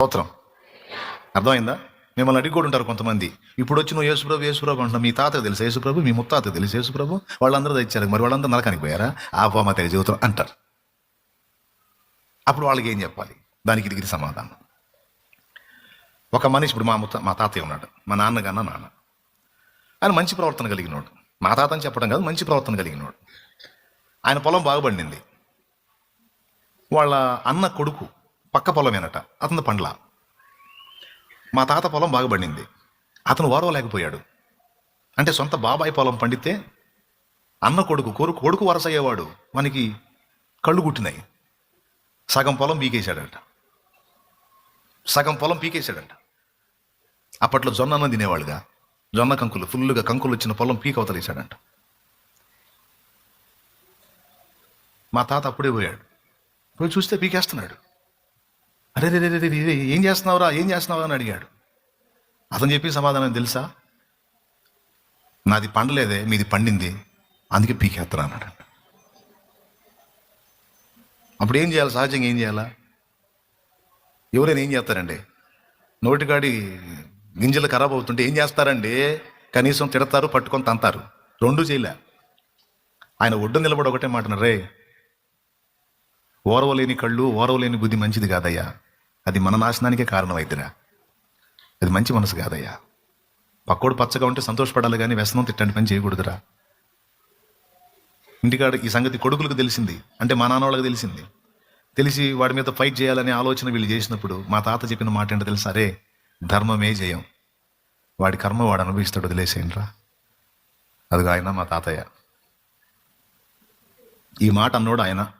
స్తోత్రం. అర్థమైందా? మిమ్మల్ని అడిగి ఉంటారు కొంతమంది. ఇప్పుడు వచ్చి నువ్వు యేసుప్రభు యేసుప్రభు అంటున్నా మీ తాత తెలుసు యేసుప్రభు మీ ముత్తాత తెలుసు యేసుప్రభు. వాళ్ళందరూ తెచ్చారు మరి వాళ్ళందరూ నరకానికి పోయారా? ఆ పోమ తెలియ జీవితం అంటారు. అప్పుడు వాళ్ళకి ఏం చెప్పాలి? దానికి ఇది సమాధానం. ఒక మనిషి ఇప్పుడు మా ముత్త మా తాతయ్య ఉన్నాడు. మా నాన్నగన్న నాన్న. ఆయన మంచి ప్రవర్తన కలిగినోడు. మా తాత అని చెప్పడం కాదు మంచి ప్రవర్తన కలిగినోడు. ఆయన పొలం బాగుపడింది వాళ్ళ అన్న కొడుకు పక్క పొలమేనట అతని పండ్ల. మా తాత పొలం బాగా పండింది. అతను ఓరవలేకపోయాడు అంటే సొంత బాబాయ్ పొలం పండితే అన్న కొడుకు కోరు కొడుకు వరసయ్యేవాడు. మనకి కళ్ళు కుట్టినాయి సగం పొలం పీకేశాడంట. సగం పొలం పీకేశాడంట. అప్పట్లో జొన్న అన్నం తినేవాళ్ళుగా. జొన్న కంకులు ఫుల్గా కంకులు వచ్చిన పొలం పీక అవతలేశాడంట మా తాత అప్పుడే పోయాడు. పోయి చూస్తే పీకేస్తున్నాడు. అరే రే రే రే, ఏం చేస్తున్నావురా ఏం చేస్తున్నావు అని అడిగాడు. అతను చెప్పి సమాధానం తెలుసా? నాది పండలేదే మీది పండింది అందుకే పీకేస్తున్నా అన్నాడు. అప్పుడు ఏం చేయాలి? సహజంగా ఏం చేయాలా? ఎవరైనా ఏం చేస్తారండి? నోటికాడి గింజలు ఖరాబ్ అవుతుంటే ఏం చేస్తారండి? కనీసం తిడతారు పట్టుకొని తంతారు. రెండూ చేయలే. ఆయన ఒడ్డు నిలబడి ఒకటే మాట రే ఓరవలేని కళ్ళు ఓరవలేని బుద్ధి మంచిది కాదయ్యా. అది మన నాశనానికే కారణమైద్దిరా అది మంచి మనసు కాదయ్యా. పక్కోడు పచ్చగా ఉంటే సంతోషపడాలి కానీ వ్యసనం తిట్టండి పని చేయకూడదురా. ఇంటికాడ ఈ సంగతి కొడుకులకు తెలిసింది అంటే మా నాన్న వాళ్ళకి తెలిసింది. తెలిసి వాడి మీద ఫైట్ చేయాలనే ఆలోచన వీళ్ళు చేసినప్పుడు మా తాత చెప్పిన మాట ఏంటో తెలుసా? అరే ధర్మమే జయం. వాడి కర్మ వాడు అనుభవిస్తాడు వదిలేసేయండిరా. అదిగా ఆయన మా తాతయ్య. ఈ మాట అన్నోడు ఆయన.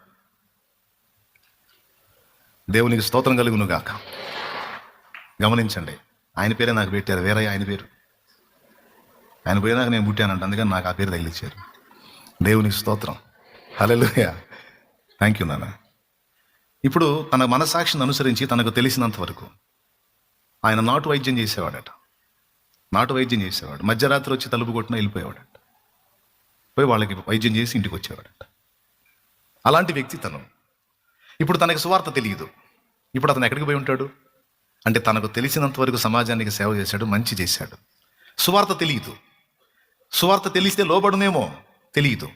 దేవునికి స్తోత్రం కలుగునుగాక. గమనించండి ఆయన పేరే నాకు పెట్టారు వేరే ఆయన పేరు. ఆయన పోయినాక నేను పుట్టానంట అందుకని నాకు ఆ పేరు తగిలిచ్చారు. దేవునికి స్తోత్రం. హల్లెలూయా. థ్యాంక్ యూ నాన్న. ఇప్పుడు తన మనసాక్షిని అనుసరించి తనకు తెలిసినంత వరకు ఆయన నాటు వైద్యం చేసేవాడట. నాటు వైద్యం చేసేవాడు. మధ్యరాత్రి వచ్చి తలుపు కొట్టిన వెళ్ళిపోయేవాడట. పోయి వాళ్ళకి వైద్యం చేసి ఇంటికి వచ్చేవాడట. అలాంటి వ్యక్తి తను. ఇప్పుడు తనకు సువార్త తెలియదు. ఇప్పుడు అతను ఎక్కడికి పోయి ఉంటాడు? అంటే తనకు తెలిసినంత వరకు సమాజానికి సేవ చేశాడు మంచి చేశాడు. సువార్త తెలియదు. సువార్త తెలిస్తే లోబడునేమో తెలియదు.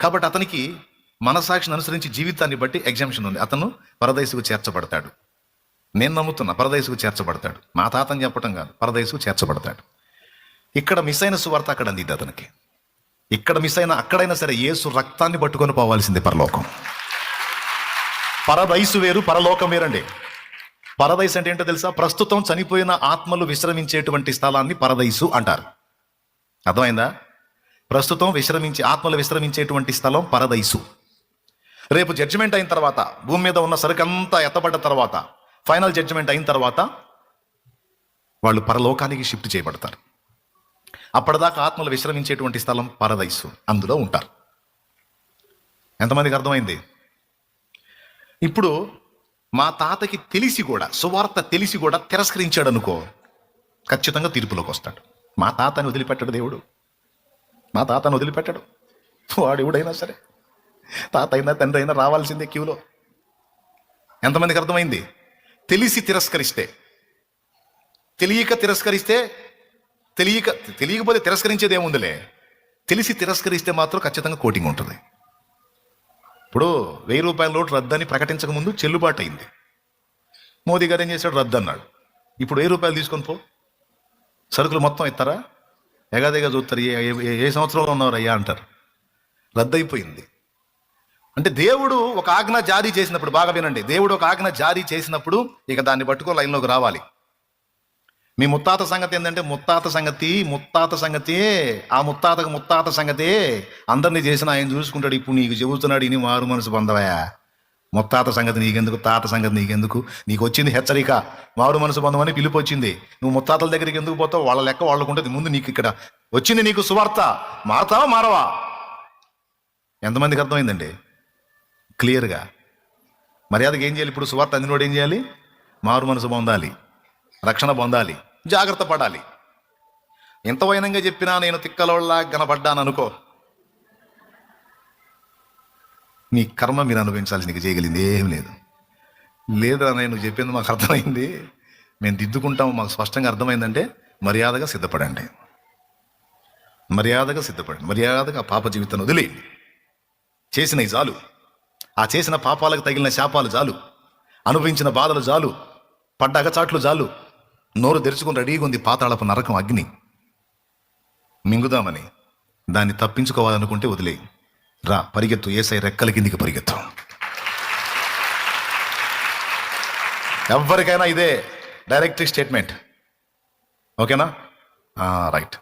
కాబట్టి అతనికి మనసాక్షిని అనుసరించి జీవితాన్ని బట్టి ఎగ్జామ్షన్ ఉంది. అతను పరదేశకు చేర్చబడతాడు. నేను నమ్ముతున్నా పరదేశకు చేర్చబడతాడు. మా తాతని చెప్పటం కాదు పరదేశకు చేర్చబడతాడు. ఇక్కడ మిస్ అయిన సువార్త అక్కడ అందిద్ది అతనికి. ఇక్కడ మిస్ అయిన అక్కడైనా సరే యేసు రక్తాన్ని పట్టుకొని పోవాల్సింది పరలోకం. పరదైసు వేరు పరలోకం వేరండి. పరదైసు అంటే ఏంటో తెలుసా? ప్రస్తుతం చనిపోయిన ఆత్మలు విశ్రమించేటువంటి స్థలాన్ని పరదైసు అంటారు. అర్థమైందా? ప్రస్తుతం విశ్రమించే ఆత్మలు విశ్రమించేటువంటి స్థలం పరదైసు. రేపు జడ్జిమెంట్ అయిన తర్వాత భూమి మీద ఉన్న సరుకంతా ఎత్తబడ్డ తర్వాత ఫైనల్ జడ్జిమెంట్ అయిన తర్వాత వాళ్ళు పరలోకానికి షిఫ్ట్ చేయబడతారు. అప్పటిదాకా ఆత్మలు విశ్రమించేటువంటి స్థలం పరదైసు అందులో ఉంటారు. ఎంతమందికి అర్థమైంది? ఇప్పుడు మా తాతకి తెలిసి కూడా సువార్త తెలిసి కూడా తిరస్కరించాడు అనుకో ఖచ్చితంగా తీర్పులోకి వస్తాడు. మా తాతని వదిలిపెట్టడు దేవుడు. మా తాతను వదిలిపెట్టాడు. వాడు ఎవడైనా సరే తాత అయినా తండ్రి అయినా రావాల్సిందే క్యూలో. ఎంతమందికి అర్థమైంది? తెలిసి తిరస్కరిస్తే. తెలియక తిరస్కరిస్తే తెలియక తెలియకపోతే తిరస్కరించేది ఏముందిలే తెలిసి తిరస్కరిస్తే మాత్రం ఖచ్చితంగా కోటింగ్ ఉంటుంది. ఇప్పుడు వెయ్యి రూపాయల నోటు రద్దని ప్రకటించక ముందు చెల్లుబాటు అయింది. మోదీ గారు ఏం చేశాడు? రద్దు అన్నాడు. ఇప్పుడు వెయ్యి రూపాయలు తీసుకొని పో. సరుకులు మొత్తం ఇస్తారా? ఎగాదిగా చూస్తారు. ఏ ఏ- సంవత్సరంలో ఉన్నారు అయ్యా అంటారు. రద్దయిపోయింది. అంటే దేవుడు ఒక ఆజ్ఞ జారీ చేసినప్పుడు బాగా వినండి. దేవుడు ఒక ఆజ్ఞ జారీ చేసినప్పుడు ఇక దాన్ని పట్టుకో లైన్లోకి రావాలి. మీ ముత్తాత సంగతి ఏంటంటే ముత్తాత సంగతి ముత్తాత సంగతి ఆ ముత్తాతకు ముత్తాత సంగతి అందరినీ చేసిన ఆయన చూసుకుంటాడు. ఇప్పుడు నీకు చెబుతున్నాడు ఇని మారు మనసు పొందవయా ముత్తాత సంగతి నీకెందుకు తాత సంగతి నీకెందుకు? నీకు వచ్చింది హెచ్చరిక మారు మనసు పొందమని పిలుపు వచ్చింది. నువ్వు ముత్తాతల దగ్గరికి ఎందుకు పోతావు? వాళ్ళ లెక్క వాళ్ళకు ఉంటుంది ముందు నీకు ఇక్కడ వచ్చింది నీకు సువార్త. మారతావా మారవా? ఎంతమందికి అర్థమైందండి? క్లియర్గా. మర్యాదకి ఏం చేయాలి? ఇప్పుడు సువార్త అందినోడు ఏం చేయాలి? మారు మనసు పొందాలి. రక్షణ పొందాలి. జాగ్రత్త పడాలి. ఎంత వైనంగా చెప్పినా నేను తిక్కలోళ్ళ కనపడ్డాను అనుకో నీ కర్మ మీరు అనుభవించాలి నీకు చేయగలిగింది ఏం లేదు. లేదా నేను నువ్వు చెప్పింది మాకు అర్థమైంది. మేము దిద్దుకుంటాము మాకు స్పష్టంగా అర్థమైందంటే మర్యాదగా సిద్ధపడండి. మర్యాదగా సిద్ధపడండి. మర్యాదగా పాప జీవితాన్ని వదిలి చేసిన చాలు ఆ చేసిన పాపాలకు తగిలిన శాపాలు చాలు అనుభవించిన బాధలు చాలు పడ్డ అగచాట్లు చాలు నోరు తెరుచుకుని రెడీగా ఉంది పాతాళపు నరకం అగ్ని. మింగుదామని దాన్ని తప్పించుకోవాలనుకుంటే వదిలే రా పరిగెత్తు. ఏసై రెక్కల కిందికి పరిగెత్తు. ఎవరికైనా ఇదే డైరెక్ట్ స్టేట్మెంట్. ఓకేనా? రైట్.